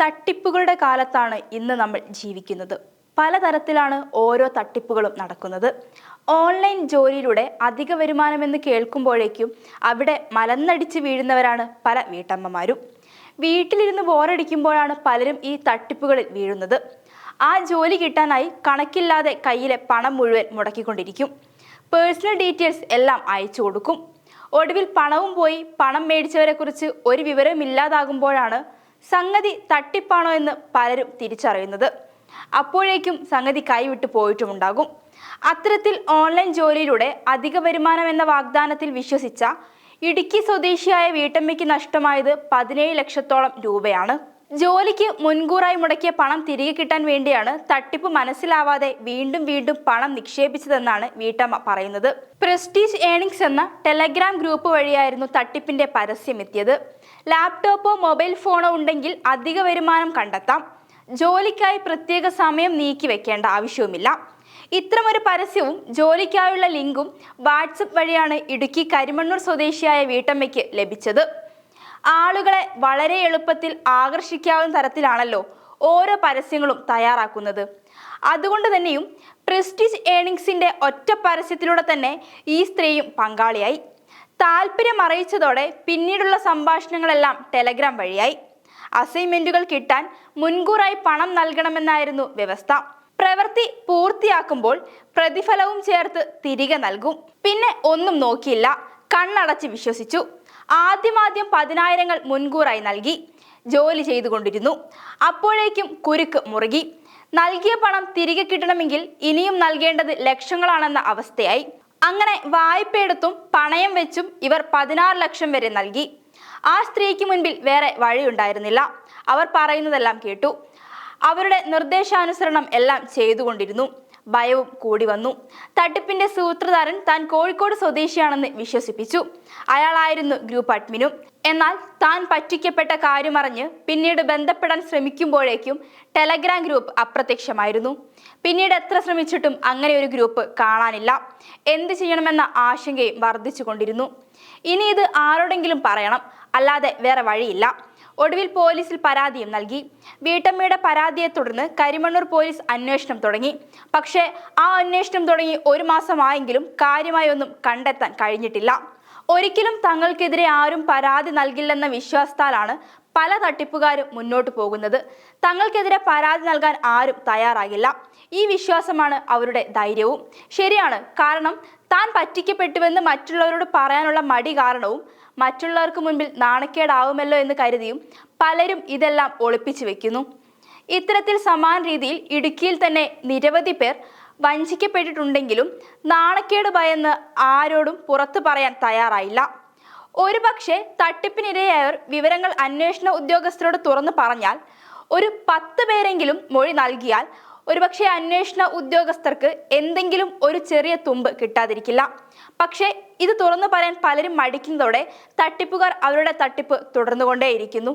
തട്ടിപ്പുകളുടെ കാലത്താണ് ഇന്ന് നമ്മൾ ജീവിക്കുന്നത്. പലതരത്തിലാണ് ഓരോ തട്ടിപ്പുകളും നടക്കുന്നത്. ഓൺലൈൻ ജോലിയിലൂടെ അധിക വരുമാനമെന്ന് കേൾക്കുമ്പോഴേക്കും അവിടെ മലന്നടിച്ച് വീഴുന്നവരാണ് പല വീട്ടമ്മമാരും. വീട്ടിലിരുന്ന് ബോറടിക്കുമ്പോഴാണ് പലരും ഈ തട്ടിപ്പുകളിൽ വീഴുന്നത്. ആ ജോലി കിട്ടാനായി കണക്കില്ലാതെ കയ്യിലെ പണം മുഴുവൻ മുടക്കിക്കൊണ്ടിരിക്കും. പേഴ്സണൽ ഡീറ്റെയിൽസ് എല്ലാം അയച്ചു കൊടുക്കും. ഒടുവിൽ പണവും പോയി പണം മേടിച്ചവരെക്കുറിച്ച് ഒരു വിവരവും ഇല്ലാതാകുമ്പോഴാണ് സംഗതി തട്ടിപ്പാണോ എന്ന് പലരും തിരിച്ചറിയുന്നത്. അപ്പോഴേക്കും സംഗതി കൈവിട്ട് പോയിട്ടുമുണ്ടാകും. അത്തരത്തിൽ ഓൺലൈൻ ജോലിയിലൂടെ അധിക വരുമാനം എന്ന വാഗ്ദാനത്തിൽ വിശ്വസിച്ച ഇടുക്കി സ്വദേശിയായ വീട്ടമ്മയ്ക്ക് നഷ്ടമായത് പതിനേഴ് ലക്ഷത്തോളം രൂപയാണ്. ജോലിക്ക് മുൻകൂറായി മുടക്കിയ പണം തിരികെ കിട്ടാൻ വേണ്ടിയാണ് തട്ടിപ്പ് മനസ്സിലാവാതെ വീണ്ടും വീണ്ടും പണം നിക്ഷേപിച്ചതെന്നാണ് വീട്ടമ്മ പറയുന്നത്. പ്രസ്റ്റീജ് ഏണിംഗ്സ് എന്ന ടെലഗ്രാം ഗ്രൂപ്പ് വഴിയായിരുന്നു തട്ടിപ്പിന്റെ പരസ്യമെത്തിയത്. ലാപ്ടോപ്പോ മൊബൈൽ ഫോണോ ഉണ്ടെങ്കിൽ അധിക വരുമാനം കണ്ടെത്താം. ജോലിക്കായി പ്രത്യേക സമയം നീക്കി വെക്കേണ്ട ആവശ്യവുമില്ല. ഇത്തരമൊരു പരസ്യവും ജോലിക്കായുള്ള ലിങ്കും വാട്സപ്പ് വഴിയാണ് ഇടുക്കി കരിമണ്ണൂർ സ്വദേശിയായ വീട്ടമ്മയ്ക്ക് ലഭിച്ചത്. ആളുകളെ വളരെ എളുപ്പത്തിൽ ആകർഷിക്കാവുന്ന തരത്തിലാണല്ലോ ഓരോ പരസ്യങ്ങളും തയ്യാറാക്കുന്നത്. അതുകൊണ്ട് തന്നെയും പ്രസ്റ്റീജ് ഏണിങ്സിന്റെ ഒറ്റ പരസ്യത്തിലൂടെ തന്നെ ഈ സ്ത്രീയും പങ്കാളിയായി. താല്പര്യം അറിയിച്ചതോടെ പിന്നീടുള്ള സംഭാഷണങ്ങളെല്ലാം ടെലഗ്രാം വഴിയായി. അസൈൻമെന്റുകൾ കിട്ടാൻ മുൻകൂറായി പണം നൽകണമെന്നായിരുന്നു വ്യവസ്ഥ. പ്രവൃത്തി പൂർത്തിയാക്കുമ്പോൾ പ്രതിഫലവും ചേർത്ത് തിരികെ നൽകും. പിന്നെ ഒന്നും നോക്കിയില്ല. കണ്ണടച്ച് വിശ്വസിച്ചു. ആദ്യമാദ്യം പതിനായിരങ്ങൾ മുൻകൂറായി നൽകി. ജോലി ചെയ്തുകൊണ്ടിരുന്നു. അപ്പോഴേക്കും കുരുക്ക് മുറുകി. നൽകിയ പണം തിരികെ കിട്ടണമെങ്കിൽ ഇനിയും നൽകേണ്ടത് ലക്ഷങ്ങളാണെന്ന അവസ്ഥയായി. അങ്ങനെ വായ്പയെടുത്തും പണയം വെച്ചും ഇവർ പതിനാറ് ലക്ഷം വരെ നൽകി. ആ സ്ത്രീക്ക് മുൻപിൽ വേറെ വഴിയുണ്ടായിരുന്നില്ല അവർ പറയുന്നതെല്ലാം കേട്ടു. അവരുടെ നിർദ്ദേശാനുസരണം എല്ലാം ചെയ്തുകൊണ്ടിരുന്നു. ഭയവും കൂടി വന്നു. തട്ടിപ്പിന്റെ സൂത്രധാരൻ താൻ കോഴിക്കോട് സ്വദേശിയാണെന്ന് വിശ്വസിപ്പിച്ചു. അയാളായിരുന്നു ഗ്രൂപ്പ് അഡ്മിനും. എന്നാൽ താൻ പറ്റിക്കപ്പെട്ട കാര്യമറിഞ്ഞ് പിന്നീട് ബന്ധപ്പെടാൻ ശ്രമിക്കുമ്പോഴേക്കും ടെലഗ്രാം ഗ്രൂപ്പ് അപ്രത്യക്ഷമായിരുന്നു. പിന്നീട് എത്ര ശ്രമിച്ചിട്ടും അങ്ങനെ ഒരു ഗ്രൂപ്പ് കാണാനില്ല. എന്ത് ചെയ്യണമെന്ന ആശങ്കയും വർദ്ധിച്ചു കൊണ്ടിരുന്നു ഇനി ഇത് ആരോടെങ്കിലും പറയണം. അല്ലാതെ വേറെ വഴിയില്ല. ഒടുവിൽ പോലീസിൽ പരാതിയും നൽകി. വീട്ടമ്മയുടെ പരാതിയെ തുടർന്ന് കരിമണ്ണൂർ പോലീസ് അന്വേഷണം തുടങ്ങി. പക്ഷേ ആ അന്വേഷണം തുടങ്ങി ഒരു മാസമായെങ്കിലും കാര്യമായി ഒന്നും കണ്ടെത്താൻ കഴിഞ്ഞിട്ടില്ല. ഒരിക്കലും തങ്ങൾക്കെതിരെ ആരും പരാതി നൽകില്ലെന്ന വിശ്വാസത്താലാണ് പല തട്ടിപ്പുകാരും മുന്നോട്ട് പോകുന്നത്. തങ്ങൾക്കെതിരെ പരാതി നൽകാൻ ആരും തയ്യാറാകില്ല. ഈ വിശ്വാസമാണ് അവരുടെ ധൈര്യവും. ശരിയാണ്. കാരണം താൻ പറ്റിക്കപ്പെട്ടുവെന്ന് മറ്റുള്ളവരോട് പറയാനുള്ള മടി കാരണവും മറ്റുള്ളവർക്ക് മുൻപിൽ നാണക്കേടാവുമല്ലോ എന്ന് കരുതിയും പലരും ഇതെല്ലാം ഒളിപ്പിച്ചു വെക്കുന്നു. ഇത്തരത്തിൽ സമാന രീതിയിൽ ഇടുക്കിയിൽ തന്നെ നിരവധി പേർ വഞ്ചിക്കപ്പെട്ടിട്ടുണ്ടെങ്കിലും നാണക്കേട് ഭയന്ന് ആരോടും പുറത്തു പറയാൻ തയ്യാറായില്ല. ഒരുപക്ഷെ തട്ടിപ്പിനിരയായവർ വിവരങ്ങൾ അന്വേഷണ ഉദ്യോഗസ്ഥരോട് തുറന്നു പറഞ്ഞാൽ ഒരു പത്ത് പേരെങ്കിലും മൊഴി നൽകിയാൽ ഒരുപക്ഷെ അന്വേഷണ ഉദ്യോഗസ്ഥർക്ക് എന്തെങ്കിലും ഒരു ചെറിയ തുമ്പ് കിട്ടാതിരിക്കില്ല. പക്ഷേ ഇത് തുറന്നു പറയാൻ പലരും മടിക്കുന്നതോടെ തട്ടിപ്പുകാർ അവരുടെ തട്ടിപ്പ് തുടർന്നുകൊണ്ടേയിരിക്കുന്നു.